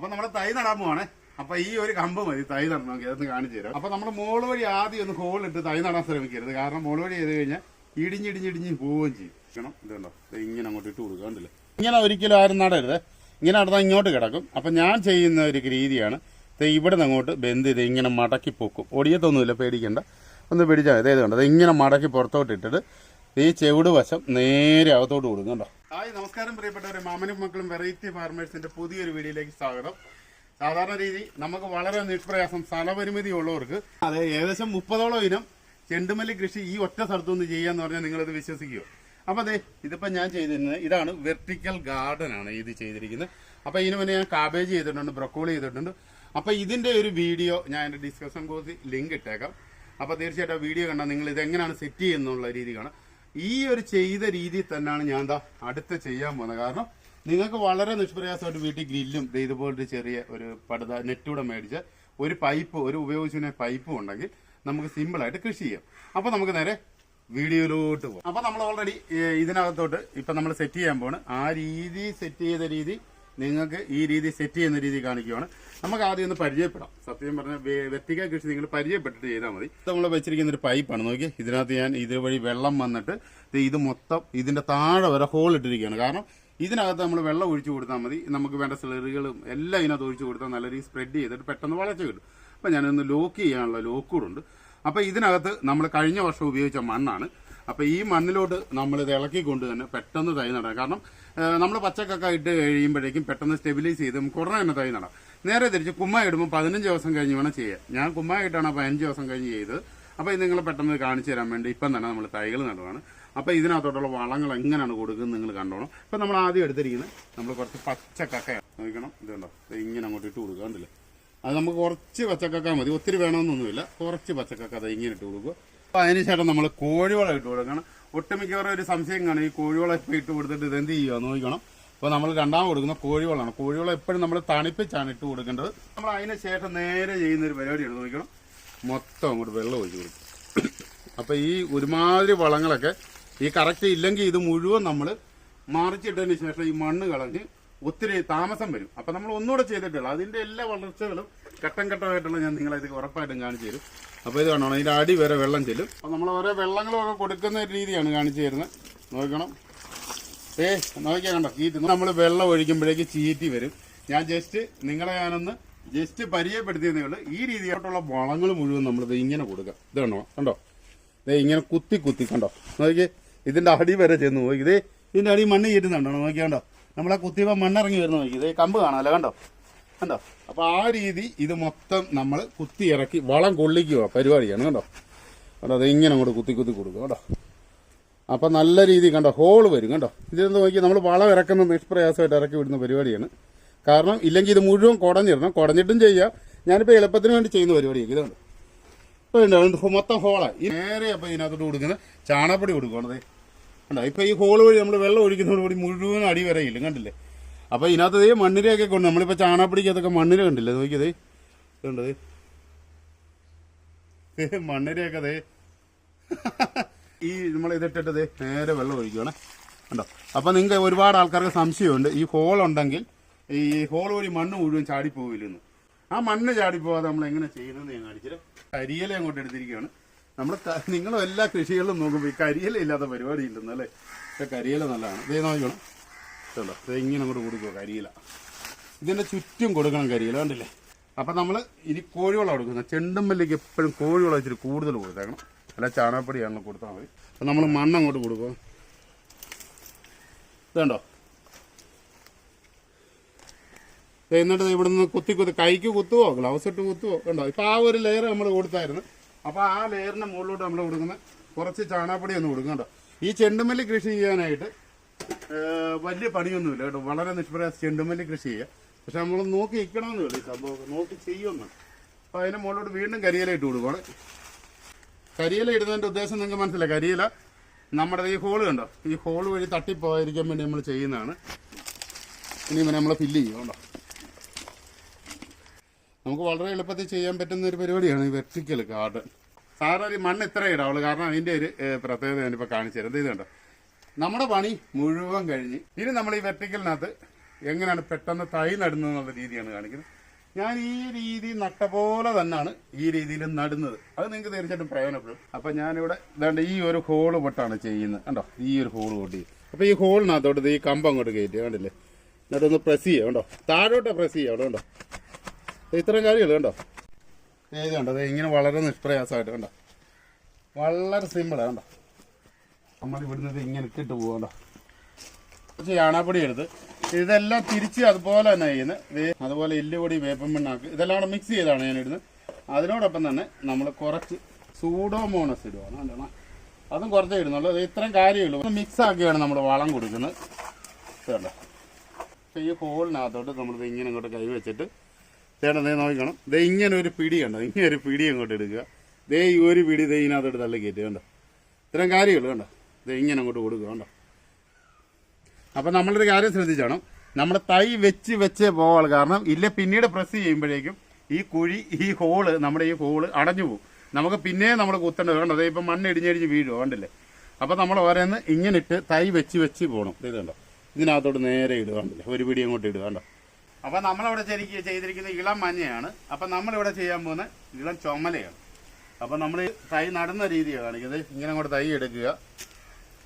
അപ്പൊ നമ്മൾ തൈ നടാൻ പോവാണേ. അപ്പൊ ഈ ഒരു കമ്പ് മതി തൈ നടണമെങ്കിൽ അതൊന്ന് കാണിച്ചു തരാം. അപ്പൊ നമ്മൾ മോൾ വഴി ആദ്യം ഒന്ന് ഹോളിട്ട് തൈ നടാൻ ശ്രമിക്കരുത്. കാരണം മോൾ വഴി ചെയ്ത് കഴിഞ്ഞാൽ ഇടിഞ്ഞിടിഞ്ഞിടിഞ്ഞ് പോവുകയും ചെയ്യും. ക്ഷണം ഇതുണ്ടോ ഇങ്ങനെ അങ്ങോട്ട് ഇട്ട് കൊടുക്കുക കണ്ടില്ലേ? ഇങ്ങനെ ഒരിക്കലും ആരും നടരുത്. ഇങ്ങനെ നടന്നാൽ ഇങ്ങോട്ട് കിടക്കും. അപ്പൊ ഞാൻ ചെയ്യുന്ന ഒരു രീതിയാണ്. ഇവിടെ നിന്ന് അങ്ങോട്ട് ബന്ധ് ചെയ്ത് ഇങ്ങനെ മടക്കി പൊക്കും. ഒടിയത്തൊന്നുമില്ല പേടിക്കണ്ട. ഒന്ന് പിടിച്ചാൽ മതി. ഇത് കണ്ടോ? ദേ ഇങ്ങനെ മടക്കി പുറത്തോട്ട് ഇട്ടിട്ട് ഈ ചെവിട് വശം നേരെ അകത്തോട്ട് കൊടുക്കും കേട്ടോ. ഹായ് നമസ്കാരം പ്രിയപ്പെട്ടവരെ. മാമനും മക്കളും വെറൈറ്റി ഫാർമേഴ്സിന്റെ പുതിയൊരു വീഡിയോയിലേക്ക് സ്വാഗതം. സാധാരണ രീതി നമുക്ക് വളരെ നിഷ്പ്രയാസം സ്ഥലപരിമിതി ഉള്ളവർക്ക് അതെ ഏകദേശം മുപ്പതോളം ഇനം ചെണ്ടുമല്ലി കൃഷി ഈ ഒറ്റ സ്ഥലത്തുനിന്ന് ചെയ്യാന്ന് പറഞ്ഞാൽ നിങ്ങളത് വിശ്വസിക്കുമോ അപ്പൊ അതെ ഇതിപ്പോ ഞാൻ ചെയ്തിരുന്നത് ഇതാണ് വെർട്ടിക്കൽ ഗാർഡൻ ആണ് ഇത് ചെയ്തിരിക്കുന്നത്. അപ്പൊ ഇതിന് മുന്നേ ഞാൻ കാബേജ് ചെയ്തിട്ടുണ്ട് ബ്രൊക്കോളി ചെയ്തിട്ടുണ്ട്. അപ്പൊ ഇതിന്റെ ഒരു വീഡിയോ ഞാൻ എന്റെ ഡിസ്കഷൻ കോഴ്സ് ലിങ്ക് ഇട്ടേക്കാം. അപ്പൊ തീർച്ചയായിട്ടും ആ വീഡിയോ കണ്ടാൽ നിങ്ങൾ ഇത് എങ്ങനെയാണ് സെറ്റ് ചെയ്യുന്നുള്ള രീതി കാണാം. ഈ ഒരു ചെയ്ത രീതിയിൽ തന്നെയാണ് ഞാൻ എന്താ അടുത്ത് ചെയ്യാൻ പോകുന്നത്. കാരണം നിങ്ങൾക്ക് വളരെ നിഷ്പ്രയാസമായിട്ട് വീട്ടിൽ ഗ്രില്ലും ഇതുപോലൊരു ചെറിയ ഒരു പടുത നെറ്റൂടെ മേടിച്ച് ഒരു പൈപ്പ് ഒരു ഉപയോഗിച്ചിന് പൈപ്പും ഉണ്ടെങ്കിൽ നമുക്ക് സിമ്പിളായിട്ട് കൃഷി ചെയ്യാം. അപ്പൊ നമുക്ക് നേരെ വീഡിയോയിലോട്ട് പോകാം അപ്പൊ നമ്മൾ ഓൾറെഡി ഇതിനകത്തോട്ട് ഇപ്പൊ നമ്മൾ സെറ്റ് ചെയ്യാൻ പോണ് ആ രീതി സെറ്റ് ചെയ്ത രീതി നിങ്ങൾക്ക് ഈ രീതി സെറ്റ് ചെയ്യുന്ന രീതി കാണിക്കുവാണ്. നമുക്ക് ആദ്യം ഒന്ന് പരിചയപ്പെടാം. സത്യം പറഞ്ഞ വ്യക്തിക കൃഷി നിങ്ങൾ പരിചയപ്പെട്ടിട്ട് ചെയ്താൽ മതി. നമ്മൾ വെച്ചിരിക്കുന്ന ഒരു പൈപ്പാണ് നോക്കി ഇതിനകത്ത് ഞാൻ ഇതുവഴി വെള്ളം വന്നിട്ട് ഇത് മൊത്തം ഇതിന്റെ താഴെ വരെ ഹോൾ ഇട്ടിരിക്കുകയാണ്. കാരണം ഇതിനകത്ത് നമ്മൾ വെള്ളം ഒഴിച്ചു കൊടുത്താൽ മതി. നമുക്ക് വേണ്ട സ്ലറികളും എല്ലാം ഇതിനകത്ത് ഒഴിച്ചു കൊടുത്താൽ നല്ല രീതിയിൽ സ്പ്രെഡ് ചെയ്തിട്ട് പെട്ടെന്ന് വളർച്ച കിട്ടും. അപ്പം ഞാനൊന്ന് ലോക്ക് ചെയ്യാനുള്ള ലോക്കൂടുണ്ട് അപ്പം ഇതിനകത്ത് നമ്മൾ കഴിഞ്ഞ വർഷം ഉപയോഗിച്ച മണ്ണാണ്. അപ്പം ഈ മണ്ണിലോട്ട് നമ്മൾ ഇത് ഇളക്കിക്കൊണ്ട് തന്നെ പെട്ടെന്ന് തൈ നടാം. കാരണം നമ്മൾ പച്ചക്കൊക്കെ ഇട്ട് കഴിയുമ്പോഴേക്കും പെട്ടെന്ന് സ്റ്റെബിലൈസ് ചെയ്ത് നമുക്ക് ഉടനെ തന്നെ തൈ നടാം. നേരെ തിരിച്ച് കുമ്മ ഇടുമ്പോൾ പതിനഞ്ച് ദിവസം കഴിഞ്ഞ് വേണം ചെയ്യാൻ. ഞാൻ കുമ്മ ഇട്ടാണ് പതിനഞ്ച് ദിവസം കഴിഞ്ഞ് ചെയ്ത്. അപ്പോൾ ഇത് നിങ്ങൾ പെട്ടെന്ന് കാണിച്ചു തരാൻ വേണ്ടി ഇപ്പം തന്നെ നമ്മൾ തൈകൾ നടുവാണ്. അപ്പോൾ ഇതിനകത്തോട്ടുള്ള വളങ്ങൾ എങ്ങനെയാണ് കൊടുക്കുന്നത് നിങ്ങൾ കണ്ടോണം. ഇപ്പം നമ്മൾ ആദ്യം എടുത്തിരിക്കുന്നത് നമ്മൾ കുറച്ച് പച്ചക്കക്കയാണ് നോക്കണം. ഇതുണ്ടോ ഇത് ഇങ്ങനെ അങ്ങോട്ട് ഇട്ട് കൊടുക്കുക കണ്ടില്ലേ? അത് നമുക്ക് കുറച്ച് പച്ചക്കക്ക മതി. ഒത്തിരി വേണമെന്നൊന്നുമില്ല. കുറച്ച് പച്ചക്കക്ക അത് ഇങ്ങനെ ഇട്ട് കൊടുക്കുക. അപ്പോൾ അതിനുശേഷം നമ്മൾ കോഴിവളം ഇട്ട് കൊടുക്കണം. ഒട്ടുമിക്കവാറും ഒരു സംശയം കാണും ഈ കോഴിവളം ഇപ്പോൾ ഇട്ട് കൊടുത്തിട്ട് ഇതെന്ത് ചെയ്യുക നോക്കണം അപ്പോൾ നമ്മൾ രണ്ടാമത് കൊടുക്കുന്ന കോഴിവളമാണ് കോഴിവളം എപ്പോഴും നമ്മൾ തണുപ്പിച്ചാണ് ഇട്ട് കൊടുക്കേണ്ടത്. നമ്മൾ അതിന് ശേഷം നേരെ ചെയ്യുന്ന ഒരു പരിപാടിയാണ് നോക്കണം മൊത്തം അങ്ങോട്ട് വെള്ളം ഒഴിച്ചു കൊടുക്കും. അപ്പോൾ ഈ ഒരുമാതിരി വളങ്ങളൊക്കെ ഈ കറക്റ്റ് ഇല്ലെങ്കിൽ ഇത് മുഴുവൻ നമ്മൾ മറിച്ചിട്ടതിന് ശേഷം ഈ മണ്ണ് കളഞ്ഞ് ഒത്തിരി താമസം വരും. അപ്പം നമ്മൾ ഒന്നുകൂടെ ചെയ്തിട്ടുള്ളൂ. അതിന്റെ എല്ലാ വളർച്ചകളും ഘട്ടം ഘട്ടമായിട്ടുള്ള ഞാൻ നിങ്ങളെ ഇത് ഉറപ്പായിട്ടും കാണിച്ചു തരും. അപ്പോൾ ഇത് കാണണം അതിന്റെ അടി വരെ വെള്ളം ചെല്ലും. അപ്പോൾ നമ്മൾ ഓരോ വെള്ളങ്ങളും ഒക്കെ കൊടുക്കുന്ന രീതിയാണ് കാണിച്ചു തരുന്നത്. നോക്കണം. ഏ നോക്കിയാൽ കണ്ടോ? ചീറ്റ് നമ്മൾ വെള്ളം ഒഴിക്കുമ്പോഴേക്ക് ചീറ്റി വരും. ഞാൻ ജസ്റ്റ് നിങ്ങളെ ഞാനൊന്ന് ജസ്റ്റ് പരിചയപ്പെടുത്തിയതേ ഉള്ളൂ. ഈ രീതിയായിട്ടുള്ള വളങ്ങൾ മുഴുവൻ നമ്മൾ ഇങ്ങനെ കൊടുക്കുക ഇത് കണ്ടോ? കണ്ടോ? ഇതേ ഇങ്ങനെ കുത്തി കുത്തി കണ്ടോ? നോക്കി ഇതിന്റെ അടി വരെ ചെന്ന് നോക്കി. ഇതേ ഇതിന്റെ അടി മണ്ണ് ചീറ്റുന്നുണ്ടോ നോക്കിയാണ്ടോ നമ്മളെ കുത്തിയപ്പോൾ മണ്ണിറങ്ങി വരുന്ന നോക്കി. ഇത് കമ്പ് കാണാമല്ലോ കണ്ടോ? കണ്ടോ? അപ്പൊ ആ രീതി ഇത് മൊത്തം നമ്മൾ കുത്തി ഇറക്കി വളം കൊള്ളിക്കുക പരിപാടിയാണ് കണ്ടോ? കണ്ടോ അത് ഇങ്ങനെ അങ്ങോട്ട് കുത്തി കുത്തി കൊടുക്കും കേട്ടോ അപ്പൊ നല്ല രീതി കണ്ടോ ഹോൾ വരും കണ്ടോ? ഇതെന്ത് നോക്കി നമ്മൾ വളം ഇറക്കുന്ന നിഷ്പ്രയാസമായിട്ട് ഇറക്കി വിടുന്ന പരിപാടിയാണ്. കാരണം ഇല്ലെങ്കിൽ ഇത് മുഴുവൻ കുടഞ്ഞിടണം. കുടഞ്ഞിട്ടും ചെയ്യാം. ഞാനിപ്പോൾ എളുപ്പത്തിന് വേണ്ടി ചെയ്യുന്ന പരിപാടിയാണ് ഇതുകൊണ്ട്. ഇപ്പോൾ മൊത്തം ഹോളാണ് ഈ നേരെ അപ്പോൾ ഇതിനകത്തോട്ട് കൊടുക്കുന്നത് ചാണകപ്പൊടി കൊടുക്കണത് കണ്ടോ? ഇപ്പോൾ ഈ ഹോൾ വഴി നമ്മൾ വെള്ളം ഒഴിക്കുന്നതോടുകൂടി മുഴുവൻ അടി വരയില്ല കണ്ടില്ലേ? അപ്പോൾ ഇതിനകത്ത് ഈ മണ്ണിരയൊക്കെ കൊണ്ട് നമ്മളിപ്പോൾ ചാണാപ്പിടിക്കകത്തൊക്കെ മണ്ണിര കണ്ടില്ലേ നോക്കിയത്? കണ്ടത് മണ്ണിരയൊക്കെ അതേ ഈ നമ്മൾ ഇതിട്ടിട്ടത് നേരെ വെള്ളം ഒഴിക്കുകയാണ് കണ്ടോ? അപ്പം നിങ്ങൾക്ക് ഒരുപാട് ആൾക്കാർക്ക് സംശയമുണ്ട്. ഈ ഹോൾ ഉണ്ടെങ്കിൽ ഈ ഹോൾ വഴി മണ്ണ് മുഴുവൻ ചാടിപ്പോവില്ലെന്ന്. ആ മണ്ണ് ചാടിപ്പോവാതെ നമ്മൾ എങ്ങനെ ചെയ്യുന്നത് ഞാൻ കാണിച്ചിട്ട് കരിയില അങ്ങോട്ട് എടുത്തിരിക്കുകയാണ് നമ്മൾ നിങ്ങളും എല്ലാ കൃഷികളിലും നോക്കുമ്പോൾ ഈ കരിയില ഇല്ലാത്ത പരിപാടി ഇല്ലെന്ന് അല്ലേ? പക്ഷേ കരിയില നല്ലതാണ്. ഇതേ നോക്കണം കേട്ടോ ഇത് ഇങ്ങനെ അങ്ങോട്ട് കൊടുക്കുക കരിയില. ഇതിന്റെ ചുറ്റും കൊടുക്കണം കരിയില കണ്ടില്ലേ? അപ്പം നമ്മൾ ഇനി കോഴിവളം കൊടുക്കുന്നത് ചെണ്ടുമല്ലിക്ക് എപ്പോഴും കോഴിവളം ഇച്ചിരി കൂടുതൽ കൊടുത്തേക്കണം. അല്ല ചാണകപ്പൊടിയാണല്ലോ കൊടുത്താൽ മതി. അപ്പം നമ്മൾ മണ്ണ് അങ്ങോട്ട് കൊടുക്കുക ഇതുണ്ടോ? എന്നിട്ട് ഇവിടുന്ന് കുത്തി കുത്തി കൈക്ക് കുത്തുവോ? ഗ്ലൗസ് ഇട്ട് കുത്തുവോ? കണ്ടോ? ഇപ്പം ആ ഒരു ലെയർ നമ്മൾ കൊടുത്തായിരുന്നു. അപ്പോൾ ആ ലെയറിന് മുകളിലോട്ട് നമ്മൾ കൊടുക്കുന്ന കുറച്ച് ചാണാപ്പൊടി ഒന്ന് കൊടുക്കും കേട്ടോ. ഈ ചെണ്ടുമല്ലി കൃഷി ചെയ്യാനായിട്ട് വലിയ പണിയൊന്നുമില്ല കേട്ടോ. വളരെ നിഷ്പ്രയാസം ചെണ്ടുമല്ലി കൃഷി ചെയ്യുക പക്ഷെ നമ്മൾ നോക്കി നിൽക്കണമെന്നില്ല ഈ സംഭവം. നോക്കി ചെയ്യുമെന്ന് അപ്പോൾ അതിന് മുകളിലോട്ട് വീണ്ടും കരിയില ഇട്ട് കൊടുക്കുകയാണ് കരിയില ഇടുന്നതിന്റെ ഉദ്ദേശം നിങ്ങൾക്ക് മനസ്സിലായി. കരിയില നമ്മുടെ ഈ ഹോൾ കണ്ടോ? ഈ ഹോൾ വഴി തട്ടിപ്പോയിരിക്കാൻ വേണ്ടി നമ്മൾ ചെയ്യുന്നതാണ്. ഇനി ഇവനെ നമ്മൾ ഫില്ല് ചെയ്യും കണ്ടോ നമുക്ക് വളരെ എളുപ്പത്തിൽ ചെയ്യാൻ പറ്റുന്ന ഒരു പരിപാടിയാണ് ഈ വെർട്ടിക്കൽ ഗാർഡൻ സാറൊരു മണ്ണ് ഇത്ര ഇടാവുള്ളൂ. കാരണം അതിന്റെ ഒരു പ്രത്യേകത ഞാനിപ്പോൾ കാണിച്ചു തരാം. ഇത് കണ്ടോ നമ്മുടെ പണി മുഴുവൻ കഴിഞ്ഞ് ഇനി നമ്മൾ ഈ വെർട്ടിക്കലിനകത്ത് എങ്ങനെയാണ് പെട്ടെന്ന് തൈ നടുന്നത് എന്നുള്ള രീതിയാണ് കാണിക്കുന്നത്. ഞാൻ ഈ രീതി നട്ട പോലെ തന്നെയാണ് ഈ രീതിയിൽ നടുന്നത്. അത് നിങ്ങൾക്ക് തീർച്ചയായിട്ടും പ്രയോജനപ്പെടും. അപ്പൊ ഞാനിവിടെ ഇതാണ്ട് ഈ ഒരു ഹോൾ പൊട്ടാണ് ചെയ്യുന്നത്. കണ്ടോ? ഈ ഒരു ഹോൾ പൊട്ടി. അപ്പൊ ഈ ഹോളിനകത്തോട്ട് ഈ കമ്പം അങ്ങോട്ട് കയറ്റി. കണ്ടില്ലേ? എന്നിട്ടൊന്ന് പ്രസ് ചെയ്യുക. കണ്ടോ? താഴോട്ട് പ്രസ് ചെയ്യുക. അവിടെ കണ്ടോ? ഇത്രയും കാര്യമല്ലേ കണ്ടോ? ഏത് കണ്ടോ? ദേ ഇങ്ങനെ വളരെ നിഷ്പ്രയാസമായിട്ട് കണ്ടോ? വളരെ സിമ്പിളാണ് കണ്ടോ? നമ്മൾ ഇവിടുന്ന് ഇത് ഇങ്ങനെ ഇട്ടിട്ട് പോകണ്ടോ കുറച്ച് ചാണാപ്പൊടി എടുത്ത് ഇതെല്ലാം തിരിച്ച് അതുപോലെ തന്നെ ചെയ്യുന്നത്. അതുപോലെ എല്ലുപൊടി വേപ്പൻ പിണ്ണാക്ക് ഇതെല്ലാം കൂടെ മിക്സ് ചെയ്താണ് ഞാൻ ഇടുന്നത്. അതിനോടൊപ്പം തന്നെ നമ്മൾ കുറച്ച് സൂഡോമോണസ് ഇടുവാണ് കണ്ടോ? അതും കുറച്ചേ ഇടുന്നുള്ളൂ. അത് ഇത്രയും കാര്യമുള്ളൂ. മിക്സ് ആക്കിയാണ് നമ്മൾ വളം കൊടുക്കുന്നത്. കേട്ടോ ഈ ഹോളിനകത്തോട്ട് നമ്മളിത് ഇങ്ങനെ ഇങ്ങോട്ട് കൈ വെച്ചിട്ട് ചേട്ടൻ ദേ നോക്കണം ദേ ഇങ്ങനെ ഒരു പിടി കണ്ടോ? ഇങ്ങനെ ഒരു പിടി അങ്ങോട്ട് എടുക്കുക. ദേ ഈ ഒരു പിടി ദേ ഇതിനകത്തോട്ട് തള്ളി കയറ്റുക കണ്ടോ? ഇത്രയും കാര്യമുള്ളൂ കണ്ടോ? ദേ ഇങ്ങനെ അങ്ങോട്ട് കൊടുക്കുക കണ്ടോ? അപ്പം നമ്മളൊരു കാര്യം ശ്രദ്ധിച്ചോണം. നമ്മൾ തൈ വെച്ച് വെച്ചേ പോവാൾ കാരണം ഇല്ല പിന്നീട് പ്രസ് ചെയ്യുമ്പോഴേക്കും ഈ കുഴി ഈ ഹോൾ നമ്മുടെ ഈ ഹോൾ അടഞ്ഞു പോകും. നമുക്ക് പിന്നെയും നമ്മൾ കുത്തേണ്ടത് കണ്ടോ? അതേ ഇപ്പം മണ്ണ് ഇടിഞ്ഞിടിഞ്ഞ് വീഴുക കണ്ടില്ലേ? അപ്പം നമ്മൾ ഓരോന്ന് ഇങ്ങനെ ഇട്ട് തൈ വെച്ച് വെച്ച് പോകണം ഇത് കണ്ടോ? ഇതിനകത്തോട്ട് നേരെ ഇടുക കണ്ടില്ലേ? ഒരു പിടി അങ്ങോട്ട് ഇടുക കണ്ടോ? അപ്പം നമ്മളിവിടെ ശരിക്കും ചെയ്തിരിക്കുന്ന ഇളം മഞ്ഞയാണ്. അപ്പൊ നമ്മളിവിടെ ചെയ്യാൻ പോകുന്ന ഇളം ചുമലയാണ്. അപ്പോൾ നമ്മൾ തൈ നടുന്ന രീതിയാണ് കാണിക്കുന്നത്. ഇങ്ങനെ അങ്ങോട്ട് തൈ എടുക്കുക.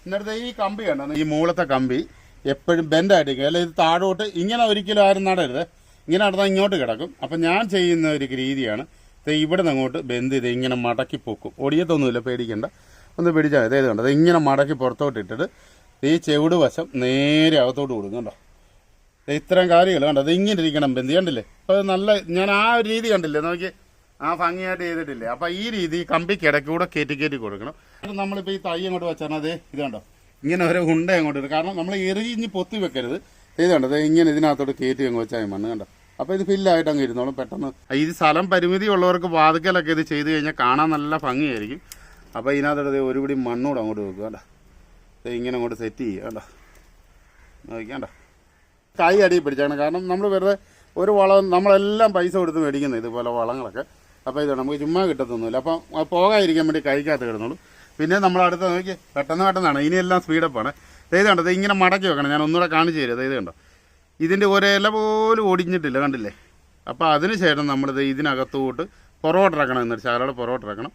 എന്നിട്ട് ഈ കമ്പി കണ്ടോ? ഈ മൂളത്തെ കമ്പി എപ്പോഴും ബെൻഡായിട്ടിരിക്കുക അല്ലെങ്കിൽ ഇത് താഴോട്ട് ഇങ്ങനെ ഒരിക്കലും ആരും നടരുത്. ഇങ്ങനെ നടന്നാൽ ഇങ്ങോട്ട് കിടക്കും. അപ്പം ഞാൻ ചെയ്യുന്ന ഒരു രീതിയാണ്. ഇവിടെ നിന്ന് അങ്ങോട്ട് ബെന്ത് ചെയ്ത് ഇങ്ങനെ മടക്കി പൊക്കും. ഒടിയത്തൊന്നുമില്ല പേടിക്കണ്ട. ഒന്ന് പിടിച്ചാൽ മതി. ഇത് കണ്ടോ? ഇത് ഇങ്ങനെ മടക്കി പുറത്തോട്ട് ഇട്ടിട്ട് ഈ ചെവിട് വശം നേരെ അകത്തോട്ട് കൊടുക്കും കണ്ടോ? ഇത്രയും കാര്യങ്ങൾ കണ്ടോ? അത് ഇങ്ങനെ ഇരിക്കണം ബന്ധി കണ്ടില്ലേ? അപ്പോൾ നല്ല ഞാൻ ആ ഒരു രീതി കണ്ടില്ലേ? നോക്കി ആ ഭംഗിയായിട്ട് ചെയ്തിട്ടില്ലേ? അപ്പോൾ ഈ രീതി കമ്പിക്ക് ഇടയ്ക്ക് കൂടെ കയറ്റി കയറ്റി കൊടുക്കണം. നമ്മളിപ്പോൾ ഈ തൈ അങ്ങോട്ട് വെച്ചാൽ അതേ ഇത് കണ്ടോ? ഇങ്ങനെ ഒരു ഉണ്ട അങ്ങോട്ട് ഇടും. കാരണം നമ്മൾ എറിഞ്ഞ് പൊത്തി വെക്കരുത്. ഇത് കണ്ടോ? ഇങ്ങനെ ഇതിനകത്തോട്ട് കയറ്റി അങ്ങ് വെച്ചാൽ മണ്ണ് കണ്ടോ? അപ്പോൾ ഇത് ഫില്ലായിട്ട് അങ്ങ് ഇരുന്നോളും പെട്ടെന്ന്. ഈ സ്ഥലം പരിമിതി ഉള്ളവർക്ക് വാതുക്കലൊക്കെ ഇത് ചെയ്ത് കഴിഞ്ഞാൽ കാണാൻ നല്ല ഭംഗിയായിരിക്കും. അപ്പോൾ ഇതിനകത്തോട്ട് ദേ ഒരു പിടി മണ്ണൂടെ അങ്ങോട്ട് വെക്കുക കേട്ടോ ഇങ്ങനെ അങ്ങോട്ട് സെറ്റ് ചെയ്യുക കേട്ടോ നോക്കിയാണ്ടോ കൈ അടി പിടിച്ചാണ്. കാരണം നമ്മൾ വെറുതെ ഒരു വളം നമ്മളെല്ലാം പൈസ കൊടുത്ത് മേടിക്കുന്നത് ഇതുപോലെ വളങ്ങളൊക്കെ. അപ്പോൾ ഇത് നമുക്ക് ചുമ്മാ കിട്ടത്തൊന്നുമില്ല. അപ്പം പോകാതിരിക്കാൻ വേണ്ടി കൈക്കകത്ത് കിടന്നുള്ളൂ പിന്നെ നമ്മൾ അടുത്ത നോക്കി പെട്ടെന്ന് പെട്ടെന്നാണ്. ഇനിയെല്ലാം സ്പീഡപ്പാണ് ഇത് കണ്ടത് ഇങ്ങനെ മടക്കി വെക്കണം. ഞാൻ ഒന്നുകൂടെ കാണിച്ചു തരും. ഇത് കണ്ടോ. ഇതിന്റെ ഒരില പോലും ഒടിഞ്ഞിട്ടില്ല കണ്ടില്ലേ? അപ്പോൾ അതിന് ശേഷം നമ്മളിത് ഇതിനകത്തോട്ട് പൊറോട്ടിറക്കണം എന്നിട്ട് ശാലയുടെ പൊറോട്ടിറക്കണം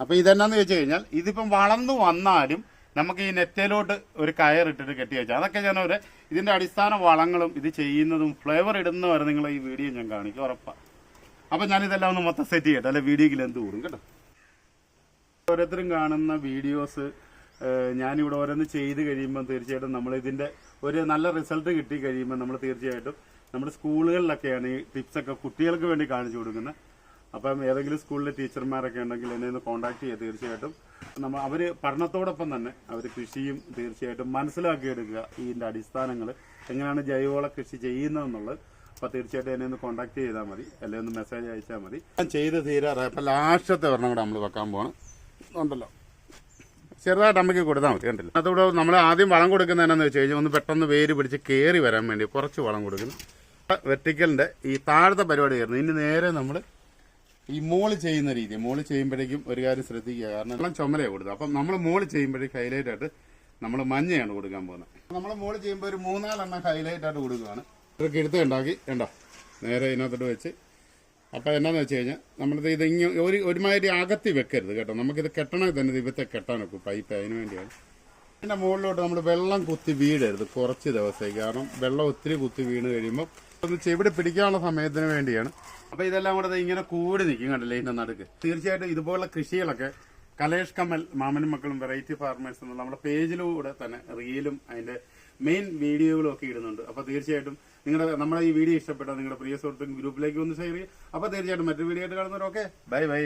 അപ്പോൾ ഇതെന്നാന്ന് വെച്ച് കഴിഞ്ഞാൽ ഇതിപ്പം വളർന്നു വന്നാലും നമുക്ക് ഈ നെറ്റയിലോട്ട് ഒരു കയറിട്ടിട്ട് കെട്ടി വെച്ചാൽ അതൊക്കെ ഞാൻ ഒരു ഇതിന്റെ അടിസ്ഥാന വളങ്ങളും ഇത് ചെയ്യുന്നതും ഫ്ലേവർ ഇടുന്ന വരെ നിങ്ങൾ ഈ വീഡിയോ ഞാൻ കാണിക്കും ഉറപ്പാണ് അപ്പം ഞാനിതെല്ലാം ഒന്ന് മൊത്തം സെറ്റ് ചെയ്യട്ടെ അല്ലെ വീഡിയോയിൽ എന്ത് കൂടും കേട്ടോ. ഓരോരുത്തരും കാണുന്ന വീഡിയോസ് ഞാനിവിടെ ഓരോന്ന് ചെയ്ത് കഴിയുമ്പോൾ തീർച്ചയായിട്ടും നമ്മൾ ഇതിന്റെ ഒരു നല്ല റിസൾട്ട് കിട്ടി കഴിയുമ്പോൾ നമ്മൾ തീർച്ചയായിട്ടും നമ്മുടെ സ്കൂളുകളിലൊക്കെയാണ് ഈ ടിപ്സൊക്കെ കുട്ടികൾക്ക് വേണ്ടി കാണിച്ചു കൊടുക്കുന്നത്. അപ്പം ഏതെങ്കിലും സ്കൂളിലെ ടീച്ചർമാരൊക്കെ ഉണ്ടെങ്കിൽ എന്നെ ഒന്ന് കോൺടാക്ട് ചെയ്യുക തീർച്ചയായിട്ടും. നമ്മൾ അവർ പഠനത്തോടൊപ്പം തന്നെ അവർ കൃഷിയും തീർച്ചയായിട്ടും മനസ്സിലാക്കിയെടുക്കുക ഇതിന്റെ അടിസ്ഥാനങ്ങൾ എങ്ങനെയാണ് ജൈവവള കൃഷി ചെയ്യുന്നതെന്നുള്ളത്. അപ്പോൾ തീർച്ചയായിട്ടും എന്നെ ഒന്ന് കോൺടാക്ട് ചെയ്താൽ മതി. അല്ലെങ്കിൽ ഒന്ന് മെസ്സേജ് അയച്ചാൽ മതി. ഞാൻ ചെയ്ത് തീരാറായി. അപ്പം ലാസ്റ്റത്തെ ഒരെണ്ണം കൂടെ നമ്മൾ വെക്കാൻ പോകണം ഉണ്ടല്ലോ. ചെറുതായിട്ട് അമ്മയ്ക്ക് കൊടുത്താൽ മതി കണ്ടില്ല? അതോടെ നമ്മൾ ആദ്യം വളം കൊടുക്കുന്നത് എന്നാന്ന് വെച്ച് കഴിഞ്ഞാൽ ഒന്ന് പെട്ടെന്ന് വേര് പിടിച്ച് കയറി വരാൻ വേണ്ടി കുറച്ച് വളം കൊടുക്കുന്നു. വെർട്ടിക്കലിന്റെ ഈ താഴത്തെ പരിപാടി ആയിരുന്നു. ഇനി നേരെ നമ്മൾ ഈ മോൾ ചെയ്യുന്ന രീതി മോൾ ചെയ്യുമ്പോഴേക്കും ഒരു കാര്യം ശ്രദ്ധിക്കുക. കാരണം എല്ലാം ചുമലയാണ് കൊടുത്തത് അപ്പം നമ്മൾ മോൾ ചെയ്യുമ്പോഴേക്കും ഹൈലൈറ്റ് ആയിട്ട് നമ്മൾ മഞ്ഞയാണ് കൊടുക്കാൻ പോകുന്നത്. നമ്മൾ മോൾ ചെയ്യുമ്പോൾ ഒരു മൂന്നാലെണ്ണം ഹൈലൈറ്റ് ആയിട്ട് കൊടുക്കുകയാണ് ഇതൊക്കെ എടുത്ത് ഉണ്ടാക്കി ഉണ്ടോ നേരെ ഇതിനകത്തോട്ട് വെച്ച്. അപ്പോൾ എന്നാന്ന് വെച്ച് കഴിഞ്ഞാൽ നമ്മളിത് ഇത് ഇങ്ങനെ ഒരു ഒരുമാതിരി അകത്തി വെക്കരുത് കേട്ടോ. നമുക്കിത് കെട്ടണമെങ്കിൽ തന്നെ ദൈവത്തെ കെട്ടാനൊക്കെ പൈപ്പ് അതിന് വേണ്ടിയാണ്. ഇതിന്റെ മുകളിലോട്ട് നമ്മൾ വെള്ളം കുത്തി വീടരുത് കുറച്ച് ദിവസത്തേക്ക്. കാരണം വെള്ളം ഒത്തിരി കുത്തി വീണ് കഴിയുമ്പോൾ ഒന്ന് ചെവിടെ പിടിക്കാനുള്ള സമയത്തിന് വേണ്ടിയാണ്. അപ്പോൾ ഇതെല്ലാം കൂടെ ഇങ്ങനെ കൂടി നിൽക്കും കണ്ടില്ലേ ഇതിന്റെ നടുക്ക്. തീർച്ചയായിട്ടും ഇതുപോലുള്ള കൃഷികളൊക്കെ കലേഷ് കമൽ മാമനും മക്കളും വെറൈറ്റി ഫാർമേഴ്സ് എന്നുള്ള നമ്മുടെ പേജിലൂടെ തന്നെ റീലും അതിന്റെ മെയിൻ വീഡിയോകളും ഒക്കെ ഇടുന്നുണ്ട്. അപ്പോൾ തീർച്ചയായിട്ടും നിങ്ങളുടെ നമ്മുടെ ഈ വീഡിയോ ഇഷ്ടപ്പെട്ടാൽ നിങ്ങളുടെ പ്രിയ സുഹൃത്തുക്കൾ ഗ്രൂപ്പിലേക്ക് ഒന്ന് ഷെയർ ചെയ്യുക. അപ്പോൾ തീർച്ചയായിട്ടും മറ്റൊരു വീഡിയോ ആയിട്ട് കാണുന്നവരൊക്കെ ബൈ ബൈ